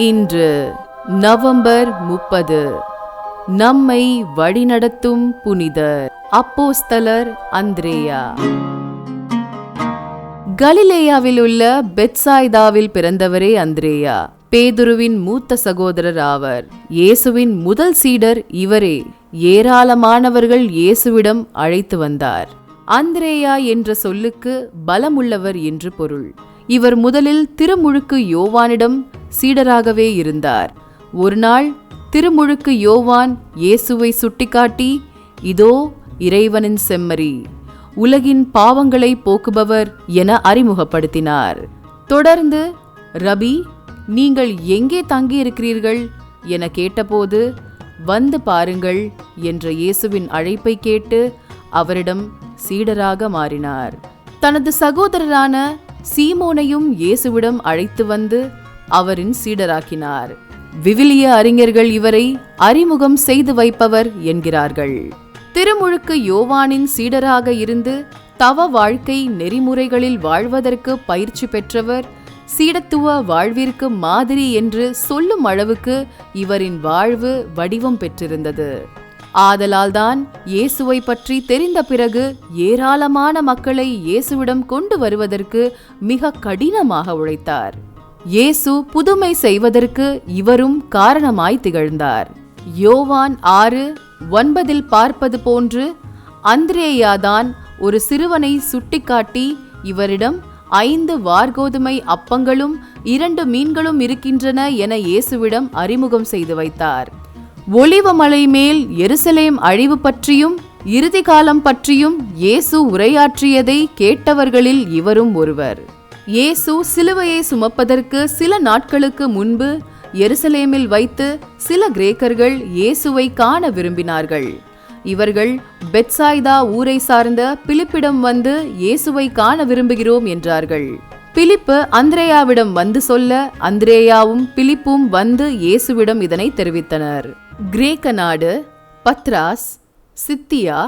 இன்று நவம்பர் முப்பது. நம்மை வழிநடத்தும் புனிதர் அப்போஸ்தலர் அந்திரேயா. கலிலேயாவில் உள்ள பெட்சாய்தாவில் பிறந்தவரே அந்திரேயா. பேதுருவின் மூத்த சகோதரர் ஆவர். இயேசுவின் முதல் சீடர் இவரே. ஏராளமானவர்கள் இயேசுவிடம் அழைத்து வந்தார். அந்திரேயா என்ற சொல்லுக்கு பலமுள்ளவர் என்று பொருள். இவர் முதலில் திருமுழுக்கு யோவானிடம் சீடராகவே இருந்தார். ஒருநாள் திருமுழுக்கு யோவான் இயேசுவை சுட்டிக்காட்டி இதோ இறைவனின் செம்மறி உலகின் பாவங்களை போக்குபவர் என அறிமுகப்படுத்தினார். தொடர்ந்து ரபி நீங்கள் எங்கே தங்கியிருக்கிறீர்கள்? என கேட்டபோது வந்து பாருங்கள் என்ற இயேசுவின் அழைப்பை கேட்டு அவரிடம் சீடராக மாறினார். தனது சகோதரரான சீமோனையும் இயேசுவிடம் அழைத்து வந்து அவரின் சீடராக்கினார். விவிலிய அறிஞர்கள் இவரை அறிமுகம் செய்து வைப்பவர் என்கிறார்கள். திருமுழுக்கு யோவானின் சீடராக இருந்து தவ வாழ்க்கை நெறிமுறைகளில் வாழ்வதற்கு பயிற்சி பெற்றவர் சீடத்துவ வாழ்விற்கு மாதிரி என்று சொல்லும் அளவுக்கு இவரின் வாழ்வு வடிவம் பெற்றிருந்தது. ஆதலால்தான் இயேசுவை பற்றி தெரிந்த பிறகு ஏராளமான மக்களை இயேசுவிடம் கொண்டு வருவதற்கு மிக கடினமாக உழைத்தார். இயேசு புதுமை செய்வதற்கு இவரும் காரணமாய் திகழ்ந்தார். யோவான் ஆறு ஒன்பதில் பார்ப்பது போன்று அந்திரேயாதான் ஒரு சிறுவனை சுட்டிக்காட்டி இவரிடம் ஐந்து வார்கோதுமை அப்பங்களும் இரண்டு மீன்களும் இருக்கின்றன என இயேசுவிடம் அறிமுகம் செய்து வைத்தார். ஒளிவமலை மேல் எருசலேம் அழிவு பற்றியும் இறுதி காலம் பற்றியும் இயேசு உரையாற்றியதை கேட்டவர்களில் இவரும் ஒருவர். இயேசு சிலுவையை சுமப்பதற்கு சில நாட்களுக்கு முன்பு எருசலேமில் வைத்து சில கிரேக்கர்கள் இயேசுவை காண விரும்பினார்கள். இவர்கள் பெட்சாய்தா ஊரை சார்ந்த பிலிப்பிடம் வந்து இயேசுவை காண விரும்புகிறோம் என்றார்கள். பிலிப்பு அந்திரேயாவிடம் வந்து சொல்ல அந்திரேயாவும் பிலிப்பும் வந்து இயேசுவிடம் இதனை தெரிவித்தனர். கிரேக்க நாடு Patras Scythia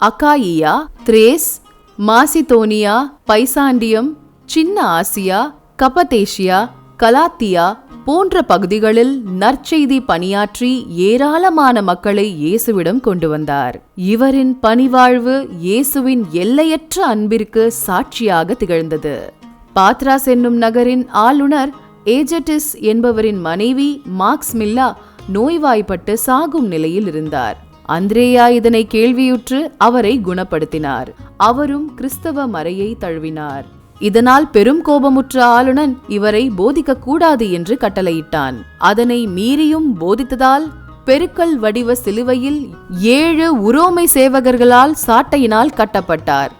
Achaia Thrace Macedonia Byzantium சின்ன ஆசியா கபதேஷியா கலாத்தியா போன்ற பகுதிகளில் நற்செய்தி பணியாற்றி ஏராளமான மக்களை இயேசுவிடம் கொண்டு வந்தார். இவரின் பணிவாழ்வு இயேசுவின் எல்லையற்ற அன்பிற்கு சாட்சியாக திகழ்ந்தது. பாத்ராஸ் என்னும் நகரின் ஆளுநர் ஏஜட்டிஸ் என்பவரின் மனைவி மார்க்ஸ் மில்லா நோய்வாய்ப்பட்டு சாகும் நிலையில் இருந்தார். அந்திரேயா இதனை கேள்வியுற்று அவரை குணப்படுத்தினார். அவரும் கிறிஸ்தவ மறையை தழுவினார். இதனால் பெரும் கோபமுற்ற ஆளுநன் இவரை போதிக்க கூடாது என்று கட்டளையிட்டான். அதனை மீறியும் போதித்ததால் பெருக்கல் வடிவ சிலுவையில் ஏழு உரோமை சேவகர்களால் சாட்டையினால் கட்டப்பட்டார்.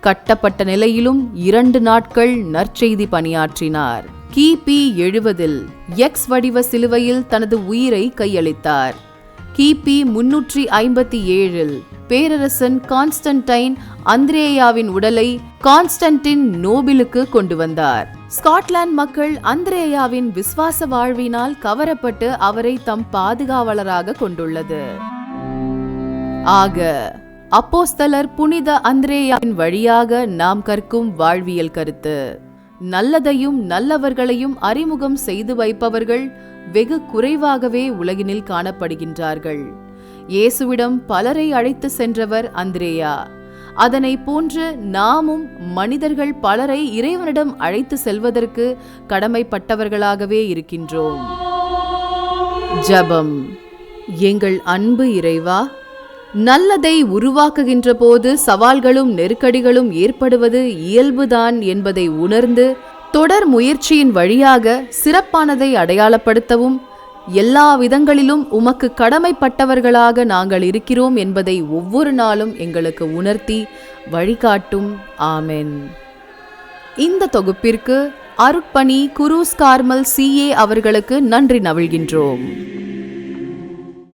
கட்டப்பட்ட நிலையிலும் இரண்டு நாட்கள் நற்செய்தி பணியாற்றினார். கிபி எழுபதில் எக்ஸ் வடிவ சிலுவையில் தனது உயிரை கையளித்தார். கிபி முன்னூற்றி ஐம்பத்தி ஏழில் பேரரசன் கான்ஸ்டன்டைன் அந்திரேயாவின் உடலை கான்ஸ்டன்டின் நோபிலுக்கு கொண்டு வந்தார். ஸ்காட்லாந்து மக்கள் அந்திரேயாவின் விசுவாச வாழ்வினால் கவரப்பட்டு அவரை தம் பாதுகாவலராக கொண்டுள்ளது. ஆக அப்போஸ்தலர் புனித அந்திரேயாவின் வழியாக நாம் கற்கும் வாழ்வியல் கருத்து நல்லதையும் நல்லவர்களையும் அறிமுகம் செய்து வைப்பவர்கள் வெகு குறைவாகவே உலகினில் காணப்படுகின்றார்கள். இயேசுவிடம் பலரை அழைத்து சென்றவர் அந்திரேயா. அதனை போன்று நாமும் மனிதர்கள் பலரை இறைவனிடம் அழைத்து செல்வதற்கு கடமைப்பட்டவர்களாகவே இருக்கின்றோம். ஜபம். எங்கள் அன்பு இறைவா நல்லதை உருவாக்குகின்ற போது சவால்களும் நெருக்கடிகளும் ஏற்படுவது இயல்புதான் என்பதை உணர்ந்து தொடர் முயற்சியின் வழியாக சிறப்பானதை அடையாளப்படுத்தவும் எல்லா விதங்களிலும் உமக்கு கடமைப்பட்டவர்களாக நாங்கள் இருக்கிறோம் என்பதை ஒவ்வொரு நாளும் எங்களுக்கு உணர்த்தி வழிகாட்டும். ஆமென். இந்த தொகுப்பிற்கு அருட்பணி குரூஸ் கார்மல் சிஏ அவர்களுக்கு நன்றி நவிழ்கின்றோம்.